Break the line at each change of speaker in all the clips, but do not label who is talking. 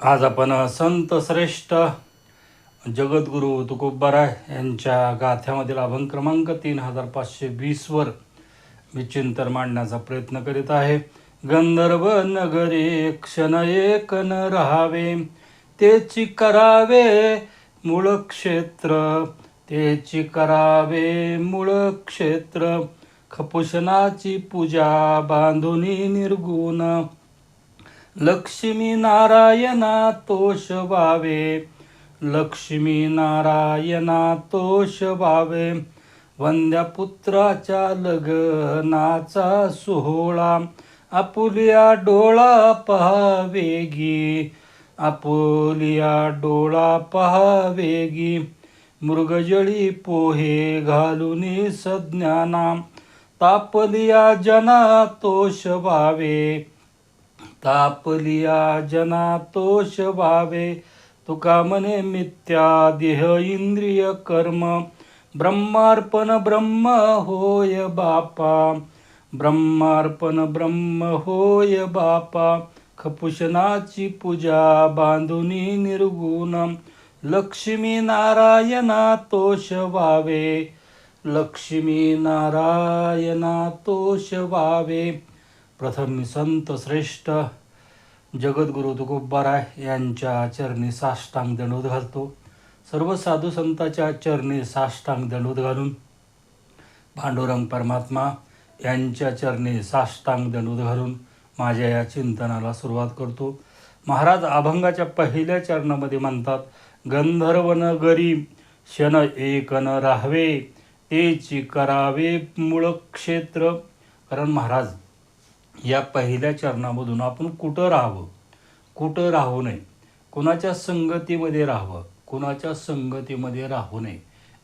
आज आपण संत श्रेष्ठ जगद्गुरू तुकोबाराय यांच्या गाथ्यामधील अभंग क्रमांक तीन हजार पाचशे वीसवर मी चिंतन मांडण्याचा प्रयत्न करीत आहे. गंधर्व नगरी क्षण एक न राहावे तेची करावे मूळ क्षेत्र तेची करावे मूळ क्षेत्र खपुशनाची पूजा बांधुनी निर्गुण लक्ष्मी नारायणा तोष वावे लक्ष्मी नारायणा तोष वावे वंद्या पुत्राच्या लग्नाचा सोहळा आपुलिया डोळा पहावेगी आपुलिया डोळा पहावेगी मृगजळी पोहे घालून सज्ञाना तापलिया जना तोष वावे तापलिया जना तोष भावे तुका मने मिथ्या देह इंद्रिय कर्म. ब्रह्मार्पण ब्रह्म होय बापा. ब्रह्मार्पण ब्रह्म होय बापा. खपुशनाची पूजा बांधुनी निर्गुण. लक्ष्मी नारायणा तोष वावे लक्ष्मी नारायणा तोष वावे प्रथम मी संत श्रेष्ठ जगद्गुरु तुकोबाराय यांच्या चरणी साष्टांग दंडोद घालतो सर्व साधू संतांच्या चरणी साष्टांग दंडोद घालून पांडुरंग परमात्मा यांच्या चरणी साष्टांग दंडोद घालून माझ्या या चिंतनाला सुरुवात करतो. महाराज अभंगाच्या पहिल्या चरणामध्ये म्हणतात गंधर्व नगरी शन एक न राहावे तेची करावे मूळ क्षेत्र. कारण महाराज या पहिल्या चरणामधून आपण कुठं राहावं? कुठं राहू नये? कुणाच्या संगतीमध्ये राहावं? कुणाच्या संगतीमध्ये राहू नये?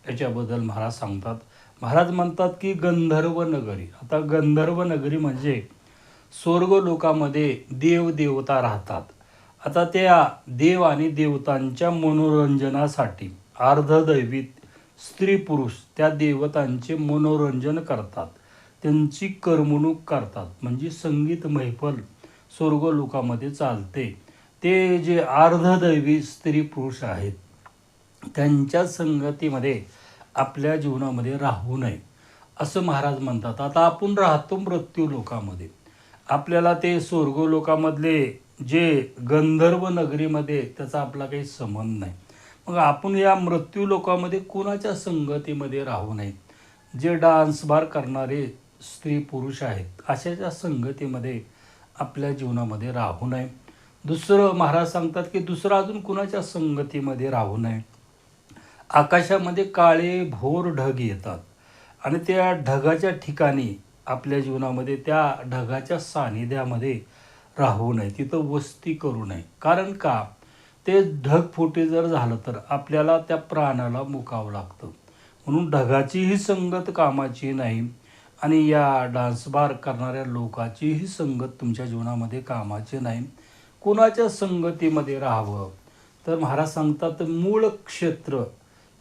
याच्याबद्दल महाराज सांगतात. महाराज म्हणतात की गंधर्व नगरी. आता गंधर्व नगरी म्हणजे स्वर्ग लोकामध्ये देव देवता राहतात. आता त्या देव आणि देवतांच्या मनोरंजनासाठी अर्धदैवित स्त्री पुरुष त्या देवतांचे मनोरंजन करतात. त्यांची करमणूक करतात. म्हणजे संगीत मैफल स्वर्ग लोकामध्ये चालते. ते जे अर्धदैवी स्त्री पुरुष आहेत त्यांच्या संगतीमध्ये आपल्या जीवनामध्ये राहू नये असं महाराज म्हणतात. आता आपण राहतो मृत्यू लोकामध्ये. आपल्याला ते स्वर्ग लोकामधले जे गंधर्व नगरीमध्ये त्याचा आपला काही संबंध नाही. मग आपण या मृत्यू लोकामध्ये कुणाच्या संगतीमध्ये राहू नये? जे डान्स बार करणारे स्त्री पुरुष आहेत अशाच्या संगतीमध्ये आपल्या जीवनामध्ये राहू नये. दुसरं महाराज सांगतात की दुसरं अजून कुणाच्या संगतीमध्ये राहू नये? आकाशामध्ये काळे भोर ढग येतात आणि त्या ढगाच्या ठिकाणी आपल्या जीवनामध्ये त्या ढगाच्या सानिध्यामध्ये राहू नये तिथं वस्ती करू नये. कारण का? ते ढगफुटी जर झालं तर आपल्याला त्या प्राणाला मुकावं लागतं. म्हणून ढगाचीही संगत कामाची नाही आणि या डान्स बार करणाऱ्या लोकाचीही संगत तुमच्या जीवनामध्ये कामाची नाही कोणाच्या संगतीमध्ये राहावं? तर महाराज सांगतात मूळ क्षेत्र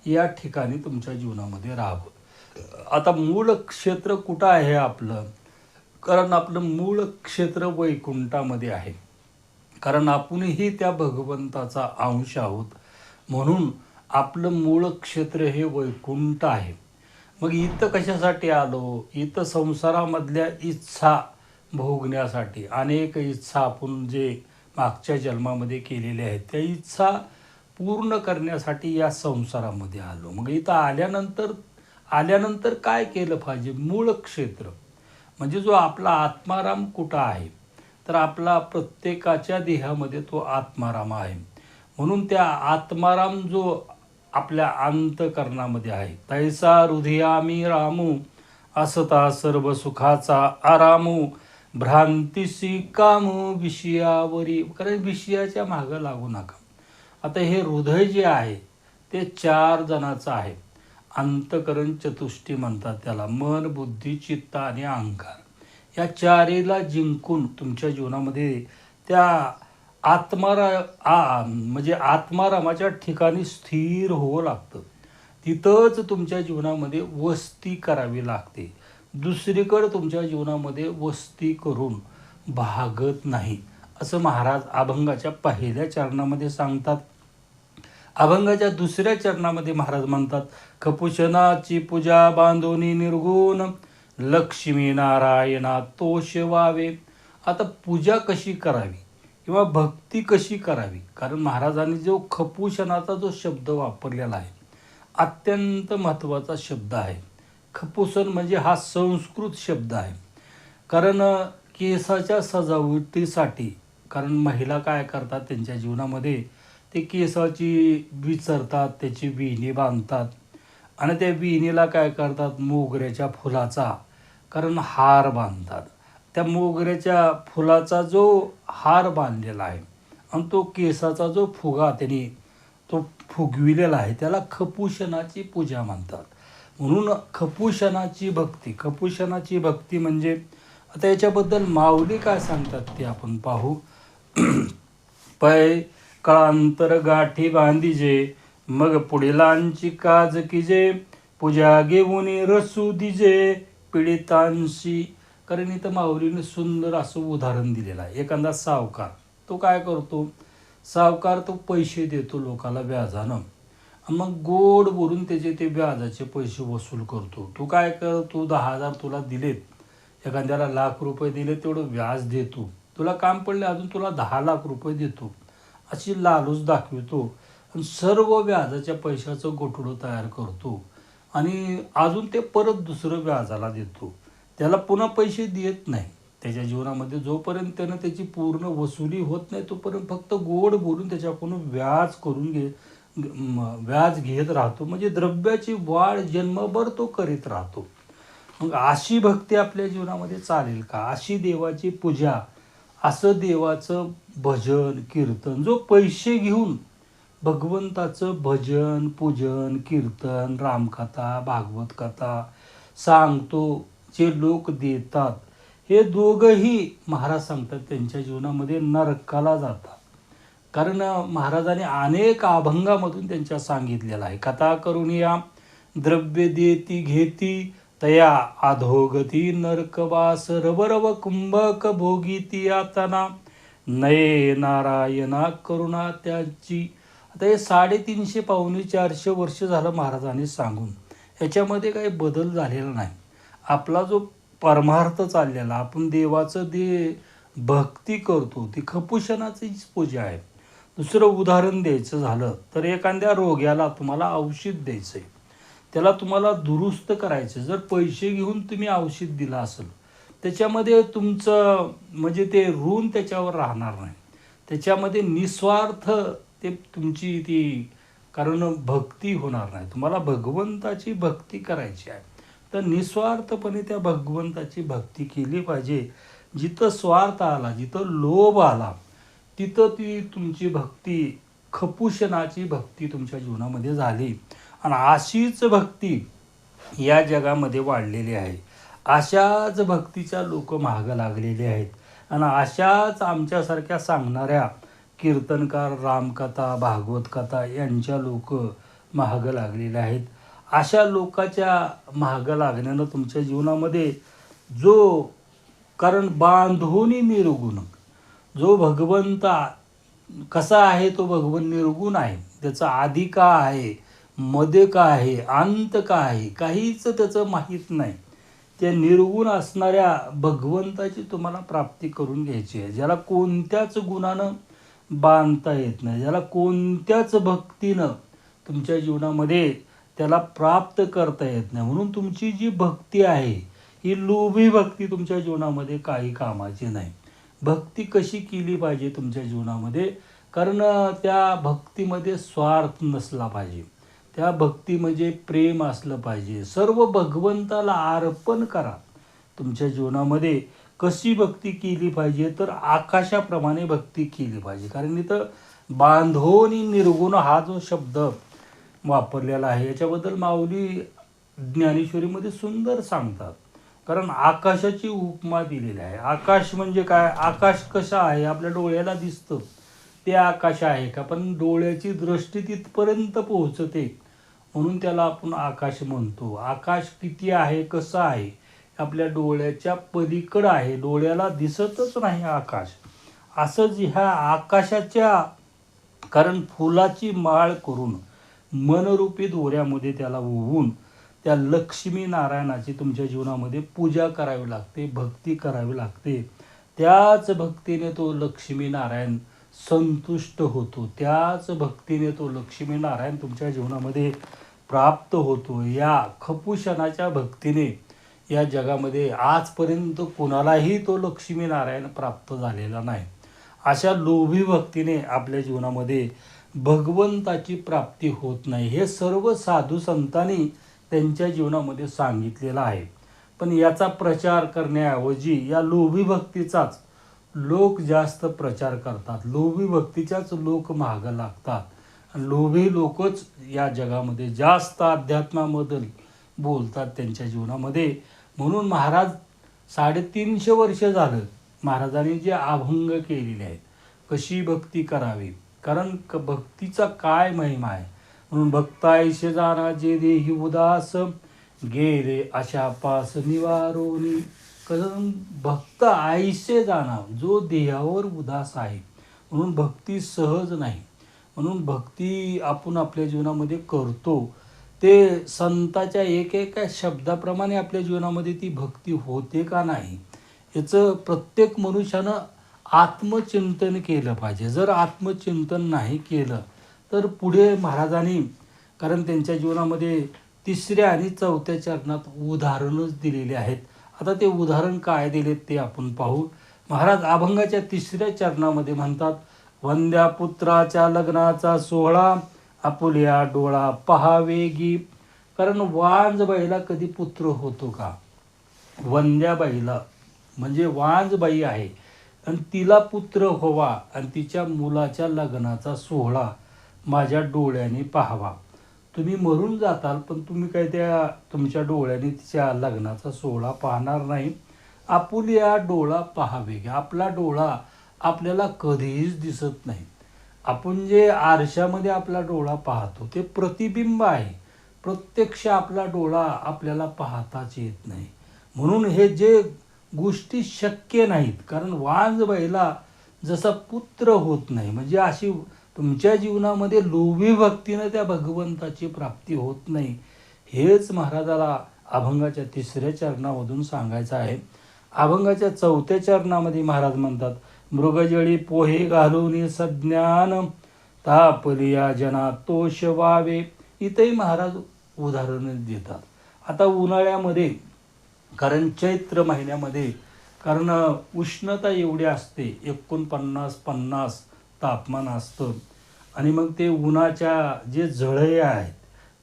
या ठिकाणी तुमच्या जीवनामध्ये राहावं. आता मूळ क्षेत्र कुठं आहे आपलं? कारण आपलं मूळ क्षेत्र वैकुंठामध्ये आहे. कारण आपणही त्या भगवंताचा अंश आहोत. म्हणून आपलं मूळ क्षेत्र हे वैकुंठ आहे. मग इथं कशासाठी आलो? इथं संसारामधल्या इच्छा भोगण्यासाठी अनेक इच्छा आपण जे मागच्या जन्मामध्ये केलेल्या आहेत त्या इच्छा पूर्ण करण्यासाठी या संसारामध्ये आलो. मग इथं आल्यानंतर आल्यानंतर काय केलं पाहिजे? मूळ क्षेत्र. म्हणजे जो आपला आत्माराम कुठं आहे? तर आपला प्रत्येकाच्या देहामध्ये तो आत्माराम आहे. म्हणून त्या आत्माराम जो आपल्या अंतकरणामध्ये आहे. तैसा हृदयामी रामू असता सर्व सुखाचा आरामू भ्रांतीशी कामू विषयावरी. कारण विषयाच्या मागं लागू नका. आता हे हृदय जे आहे ते चार जणाचं आहे. अंतकरण चतुष्टी म्हणतात त्याला. मन बुद्धी चित्त आणि अहंकार. या चारीला जिंकून तुमच्या जीवनामध्ये त्या आत्मारा आ म्हणजे आत्मारामाच्या ठिकाणी स्थिर होवं लागतं. तिथंच तुमच्या जीवनामध्ये वस्ती करावी लागते. दुसरीकडं तुमच्या जीवनामध्ये वस्ती करून भागत नाही. असं महाराज अभंगाच्या पहिल्या चरणामध्ये सांगतात. अभंगाच्या दुसऱ्या चरणामध्ये महाराज म्हणतात कपुशनाची पूजा बांधोनी निर्गुण लक्ष्मी नारायणा तोष व्हावे आता पूजा कशी करावी? किंवा भक्ती कशी करावी? कारण महाराजांनी जो खपुशनाचा जो शब्द वापरलेला आहे अत्यंत महत्त्वाचा शब्द आहे. खपुसन म्हणजे हा संस्कृत शब्द आहे. कारण केसाच्या सजावटीसाठी कारण महिला काय करतात त्यांच्या जीवनामध्ये ते केसाची विचरतात त्याची विहिणी बांधतात. आणि त्या विहिणीला काय करतात? मोगऱ्याच्या फुलाचा कारण हार बांधतात. त्या मोगऱ्याच्या फुलाचा जो हार बांधलेला आहे आणि तो केसाचा जो फुगा त्यांनी तो फुगविलेला आहे त्याला खपुशनाची पूजा म्हणतात. म्हणून खपुशनाची भक्ती खपुशनाची भक्ती म्हणजे आता याच्याबद्दल माऊली काय सांगतात ते आपण पाहू. पै कळांतर गाठी बांधिजे मग पुढीलांची काज किजे पूजा घेऊन रसू दिजे पीडितांशी कारण इथं माऊलीने सुंदर असं उदाहरण दिलेलं आहे. एखादा सावकार तो काय करतो? सावकार तो पैसे देतो लोकाला व्याजानं. मग गोड बोलून त्याचे ते व्याजाचे पैसे वसूल करतो. तू काय कर तू दहा हजार तुला दिलेत. एखाद्याला लाख रुपये दिले तेवढं व्याज देतो. तुला काम पडले अजून तुला दहा लाख रुपये देतो. अशी लालूच दाखवितो. आणि सर्व व्याजाच्या पैशाचं गोठडं तयार करतो. आणि अजून ते परत दुसरं व्याजाला देतो. त्याला पुन्हा पैसे देत नाही. त्याच्या जीवनामध्ये जोपर्यंत त्यानं त्याची पूर्ण वसुली होत नाही तोपर्यंत फक्त गोड बोलून त्याच्याकडून व्याज करून घे व्याज घेत राहतो. म्हणजे द्रव्याची वाढ जन्मभर तो करीत राहतो. मग अशी भक्ती आपल्या जीवनामध्ये चालेल का? अशी देवाची पूजा असं देवाचं भजन कीर्तन जो पैसे घेऊन भगवंताचं भजन पूजन कीर्तन रामकथा भागवत कथा सांगतो जे लोक देतात हे दोघंही महाराज सांगतात त्यांच्या जीवनामध्ये नरकाला जातात. कारण महाराजांनी अनेक अभंगामधून त्यांच्या सांगितलेलं आहे. कथा करून या द्रव्य देती घेती तया अधोगती नरकवास रवरव कुंभक भोगीती आताना. नये नारायणा करुणा त्याची. आता हे साडेतीनशे पावणे चारशे वर्ष झालं महाराजांनी सांगून. याच्यामध्ये काही बदल झालेला नाही. आपला जो परमार्थ चाललेला आपण देवाचं दे भक्ती करतो ती खपुशनाचीच पूजा आहे. दुसरं उदाहरण द्यायचं झालं तर एखाद्या रोग्याला तुम्हाला औषध द्यायचं आहे त्याला तुम्हाला दुरुस्त करायचं जर पैसे घेऊन तुम्ही औषध दिलं असेल त्याच्यामध्ये तुमचं म्हणजे ते ऋण त्याच्यावर राहणार नाही. त्याच्यामध्ये निस्वार्थ ते तुमची ती कारण भक्ती होणार नाही. तुम्हाला भगवंताची भक्ती करायची आहे. तर निस्वार्थपणे त्या भगवंताची भक्ती केली पाहिजे. जिथं स्वार्थ आला जिथं लोभ आला तिथं ती तुमची भक्ती खपुशनाची भक्ती तुमच्या जीवनामध्ये झाली. आणि अशीच भक्ती या जगामध्ये वाढलेली आहे. अशाच भक्तीच्या लोक महाग लागलेले आहेत. आणि अशाच आमच्यासारख्या सांगणाऱ्या कीर्तनकार रामकथा भागवत कथा यांच्या लोक महाग लागलेले आहेत. अशा लोकाच्या मागं लागण्यानं तुमच्या जीवनामध्ये जो कारण बांधूनही निर्गुण जो भगवंत कसा आहे तो भगवंत निर्गुण आहे त्याचा आधी का आहे मध्ये का आहे अंत का आहे काहीच त्याचं माहीत नाही. त्या निर्गुण असणाऱ्या भगवंताची तुम्हाला प्राप्ती करून घ्यायची आहे. ज्याला कोणत्याच गुणानं बांधता येत नाही ज्याला कोणत्याच भक्तीनं तुमच्या जीवनामध्ये त्याला प्राप्त करता येत नाही. म्हणून तुमची जी भक्ती आहे ही लोभी भक्ती तुमच्या जीवनामध्ये काही कामाची नाही. भक्ती कशी केली पाहिजे तुमच्या जीवनामध्ये? कारण त्या भक्तीमध्ये स्वार्थ नसला पाहिजे. त्या भक्ती म्हणजे प्रेम असलं पाहिजे. सर्व भगवंताला अर्पण करा. तुमच्या जीवनामध्ये कशी भक्ती केली पाहिजे? तर आकाशाप्रमाणे भक्ती केली पाहिजे. कारण इथं बांधोनी निर्गुण हा जो शब्द वापरलेला आहे. याच्याबद्दल माऊली ज्ञानेश्वरीमध्ये सुंदर सांगतात. कारण आकाशाची उपमा दिलेली आहे. आकाश म्हणजे काय? आकाश कसं आहे? आपल्या डोळ्याला दिसतं. ते आकाश आहे का? पण डोळ्याची दृष्टी तिथपर्यंत पोहोचते. म्हणून त्याला आपण आकाश म्हणतो. आकाश किती आहे? कसं आहे? आपल्या डोळ्याच्या पलीकडं आहे. डोळ्याला दिसतच नाही आकाश. असंच ह्या आकाशाच्या कारण फुलाची माळ करून मनरूपी दोऱ्यामध्ये त्याला ओवून त्या लक्ष्मी नारायणाची तुमच्या जीवनामध्ये पूजा करावी लागते भक्ती करावी लागते. त्याच भक्तीने तो लक्ष्मी नारायण संतुष्ट होतो. त्याच भक्तीने तो लक्ष्मी नारायण तुमच्या जीवनामध्ये प्राप्त होतो. या खपूषणाच्या भक्तीने या जगामध्ये आजपर्यंत कोणालाही तो लक्ष्मी नारायण प्राप्त झालेला नाही. अशा लोभी भक्तीने आपल्या जीवनामध्ये भगवंताची प्राप्ती होत नाही. हे सर्व साधू संतांनी त्यांच्या जीवनामध्ये सांगितलेलं आहे. पण याचा प्रचार करण्याऐवजी या लोभी भक्तीचाच लोक जास्त प्रचार करतात. लोभी भक्तीच्याच लोक मागं लागतात. आणि लोभी लोकच या जगामध्ये जास्त अध्यात्माबद्दल बोलतात त्यांच्या जीवनामध्ये. म्हणून महाराज साडेतीनशे वर्ष झालं महाराजांनी जे अभंग केलेले आहेत कशी भक्ती करावी? कारण क भक्तीचा काय महिमा आहे? म्हणून भक्ताय जाणा जे देही उदास गेले अशा पास निवारोनी. कारण भक्त आईशे जाणा जो देहावर उदास आहे. म्हणून भक्ती सहज नाही. म्हणून भक्ती आपण आपल्या जीवनामध्ये करतो. ते संताच्या एक एका शब्दाप्रमाणे आपल्या जीवनामध्ये ती भक्ती होते का नाही? याचं प्रत्येक मनुष्यानं आत्मचिंतन केलं पाहिजे. जर आत्मचिंतन नाही केलं तर पुढे महाराजांनी कारण त्यांच्या जीवनामध्ये तिसऱ्या आणि चौथ्या चरणात उदाहरणच दिलेले आहेत. आता ते उदाहरण काय दिले ते आपण पाहू. महाराज अभंगाच्या तिसऱ्या चरणामध्ये म्हणतात वंद्या पुत्राच्या लग्नाचा सोहळा आपुल्या डोळा पहावेगी कारण वांज बाईला कधी पुत्र होतो का? वंद्या बाईला म्हणजे वांज बाई आहे. आणि तिला पुत्र व्हावा आणि तिच्या मुलाच्या लग्नाचा सोहळा माझ्या डोळ्याने पाहावा. तुम्ही मरून जाताल पण तुम्ही काय त्या तुमच्या डोळ्याने तिच्या लग्नाचा सोहळा पाहणार नाही. आपुलिया डोळा पाहावे. आपला डोळा आपल्याला कधीच दिसत नाही. आपण जे आरशामध्ये आपला डोळा पाहतो ते प्रतिबिंब आहे. प्रत्यक्ष आपला डोळा आपल्याला पाहताच येत नाही. म्हणून हे जे गोष्टी शक्य नाहीत. कारण वांजबाईला जसा पुत्र होत नाही. म्हणजे अशी तुमच्या जीवनामध्ये लोभी भक्तीनं त्या भगवंताची प्राप्ती होत नाही. हेच महाराजाला अभंगाच्या तिसऱ्या चरणामधून सांगायचं आहे. अभंगाच्या चौथ्या चरणामध्ये महाराज म्हणतात मृगजळी पोहे घालून सज्ञान तापलिया जना तोष व्हावे इथंही महाराज उदाहरण देतात. आता उन्हाळ्यामध्ये कारण चैत्र महिन्यामध्ये कारण उष्णता एवढी असते एकोणपन्नास पन्नास तापमान असतं. आणि मग ते उन्हाच्या जे झळे आहेत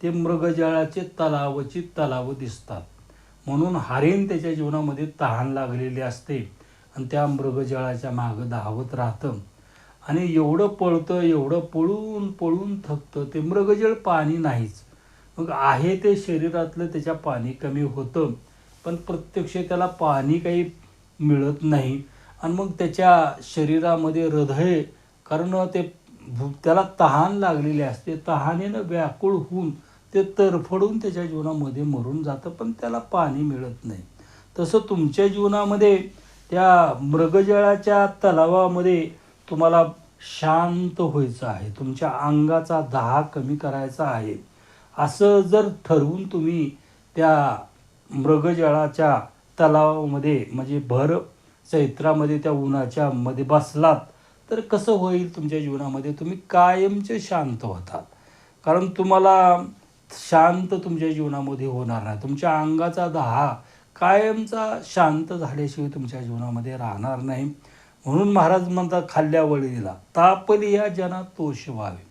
ते मृगजळाचे तलावची तलाव दिसतात. म्हणून हरिण त्याच्या जीवनामध्ये तहान लागलेली असते आणि त्या मृगजळाच्या मागं धावत राहतं. आणि एवढं पळतं एवढं पळून पळून थकतं ते मृगजळ पाणी नाहीच. मग आहे ते शरीरातलं त्याच्या पाणी कमी होतं. पण प्रत्यक्ष त्याला पाणी काही मिळत नाही. आणि मग त्याच्या शरीरामध्ये हृदय कारण ते भू- त्याला तहान लागलेली असते. तहानेनं व्याकुळ होऊन ते तरफडून त्याच्या जीवनामध्ये मरून जातं पण त्याला पाणी मिळत नाही. तसं तुमच्या जीवनामध्ये त्या मृगजळाच्या तलावामध्ये तुम्हाला शांत व्हायचं आहे. तुमच्या अंगाचा दहा कमी करायचा आहे. असं जर ठरवून तुम्ही त्या मृगजळाच्या तलावामध्ये म्हणजे भर चैत्रामध्ये त्या उन्हाच्या मध्ये बसलात तर कसं होईल तुमच्या जीवनामध्ये? तुम्ही कायमचे शांत होतात. कारण तुम्हाला शांत तुमच्या जीवनामध्ये होणार नाही. तुमच्या अंगाचा दहा कायमचा शांत झाल्याशिवाय तुमच्या जीवनामध्ये राहणार नाही. म्हणून महाराज म्हणतात खाल्ल्या वळीला तापली या जना तोष व्हावे.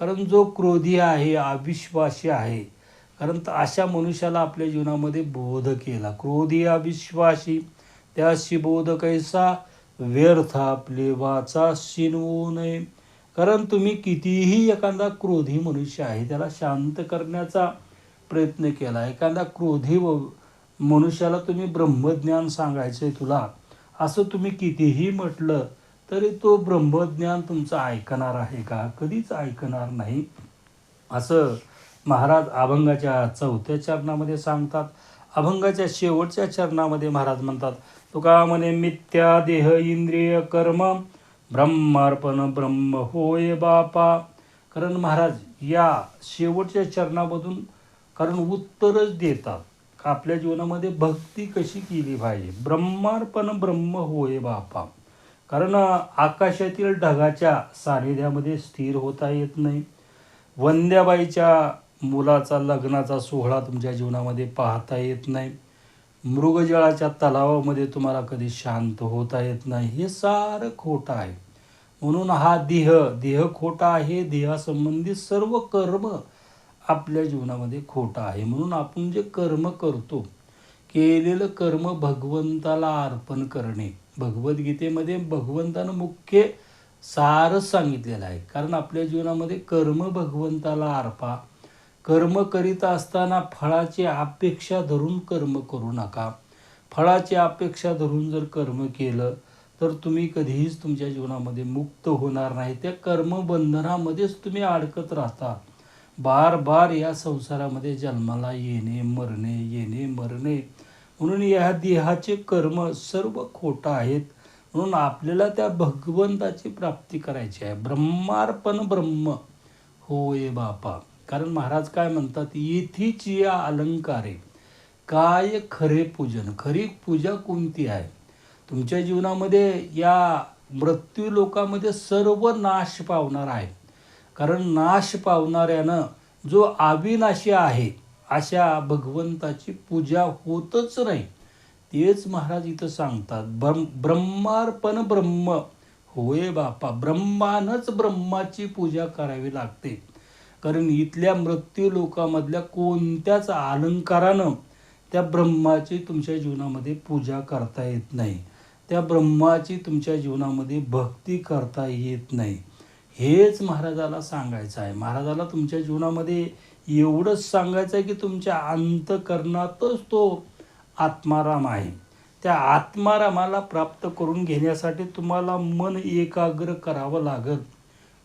कारण जो क्रोधी आहे अविश्वासी आहे कारण अशा मनुष्याला आपल्या जीवनामध्ये बोध केला. क्रोधी अविश्वासी त्याशी बोध कैसा? व्यर्थ आपले वाचा शिनवू नये. कारण तुम्ही कितीही एखादा क्रोधी मनुष्य आहे त्याला शांत करण्याचा प्रयत्न केला. एखादा क्रोधी व मनुष्याला तुम्ही ब्रह्मज्ञान सांगायचं आहे तुला असं तुम्ही कितीही म्हटलं तरी तो ब्रह्मज्ञान तुमचं ऐकणार आहे का? कधीच ऐकणार नाही. असं महाराज अभंगाच्या चौथ्या चरणामध्ये सांगतात अभंगाच्या शेवटच्या चरणामध्ये महाराज म्हणतात तुका म्हणे मिथ्या देह इंद्रिय कर्म ब्रह्मार्पण ब्रह्म होय बापा. कारण महाराज या शेवटच्या चरणामधून कारण उत्तरच देतात आपल्या जीवनामध्ये भक्ती कशी केली पाहिजे? ब्रह्मार्पण ब्रह्म होय बापा. कारण आकाशातील ढगाच्या सानिध्यामध्ये स्थिर होता येत नाही. वंद्याबाईच्या मुलाचा लग्नाचा सोहळा तुमच्या जीवनामध्ये पाहता येत नाही. मृगजळाच्या तलावामध्ये तुम्हाला कधी शांत होता येत नाही. हे सारं खोटं आहे. म्हणून हा देह देह खोटा आहे देहासंबंधी सर्व कर्म आपल्या जीवनामध्ये खोटा आहे. म्हणून आपण जे कर्म करतो केलेलं कर्म भगवंताला अर्पण करणे. भगवद्गीतेमध्ये भगवंतानं मुख्य सारच सांगितलेलं आहे. कारण आपल्या जीवनामध्ये कर्म भगवंताला अर्पा कर्म करीत असताना फळाची अपेक्षा धरून कर्म करू नका. फळाची अपेक्षा धरून जर कर्म केलं तर तुम्ही कधीच तुमच्या जीवनामध्ये मुक्त होणार नाही. त्या कर्मबंधनामध्येच तुम्ही अडकत राहता. बार बार या संसारामध्ये जन्माला येणे मरणे येणे मरणे. म्हणून या देहाचे कर्म सर्व खोटं आहेत. म्हणून आपल्याला त्या भगवंताची प्राप्ती करायची आहे. ब्रह्मार्पण ब्रह्म. होय बापा. कारण महाराज काय म्हणतात येथीच या अलंकारे काय खरे पूजन खरी पूजा कोणती आहे? तुमच्या जीवनामध्ये या मृत्यू लोकामध्ये सर्व नाश पावणार आहे. कारण नाश पावणाऱ्यानं जो अविनाशी आहे अशा भगवंताची पूजा होतच नाही. तेच महाराज इथं सांगतात ब्रह्म ब्रह्मार्पण ब्रह्म होय बापा ब्रह्मानच ब्रह्माची पूजा करावी लागते. कारण इथल्या मृत्यू लोकामधल्या कोणत्याच अलंकारानं त्या ब्रह्माची तुमच्या जीवनामध्ये पूजा करता येत नाही. त्या ब्रह्माची तुमच्या जीवनामध्ये भक्ती करता येत नाही. हेच महाराजाला सांगायचं आहे. महाराजाला तुमच्या जीवनामध्ये एवढंच सांगायचं आहे की तुमच्या अंतकरणातच तो आत्माराम आहे. त्या आत्मारामाला प्राप्त करून घेण्यासाठी तुम्हाला मन एकाग्र करावं लागत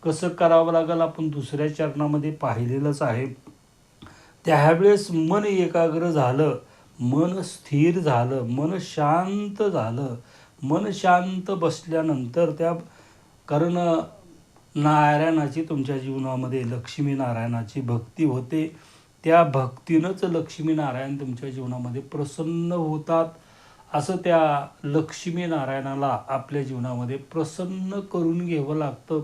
कसं करावं लागेल आपण दुसऱ्या चरणामध्ये पाहिलेलंच आहे. त्यावेळेस मन एकाग्र झालं मन स्थिर झालं मन शांत झालं. मन शांत बसल्यानंतर त्या कारण नारायणाची तुमच्या जीवनामध्ये लक्ष्मीनारायणाची भक्ती होते. त्या भक्तीनंच लक्ष्मीनारायण तुमच्या जीवनामध्ये प्रसन्न होतात. असं त्या लक्ष्मीनारायणाला आपल्या जीवनामध्ये प्रसन्न करून घ्यावं लागतं.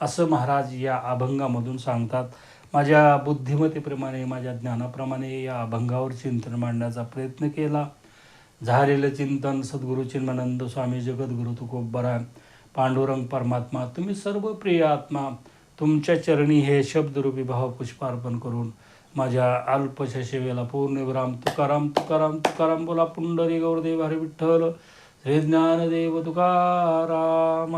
असं महाराज या अभंगामधून सांगतात. माझ्या बुद्धिमतेप्रमाणे माझ्या ज्ञानाप्रमाणे या अभंगावर चिंतन मांडण्याचा प्रयत्न केला. झालेलं चिंतन सद्गुरु चिन्मानंद स्वामी जगद्गुरु तुकोबरा पांडुरंग परमात्मा तुम्ही सर्व प्रिय आत्मा तुमच्या चरणी हे शब्दरूपी भाव पुष्पार्पण करून माझ्या अल्पशा सेवेला पूर्ण विराम. तुकाराम तुकाराम तुकाराम बोला पुंडरी गौरदेव हरे विठ्ठल श्री ज्ञानदेव तुकाराम.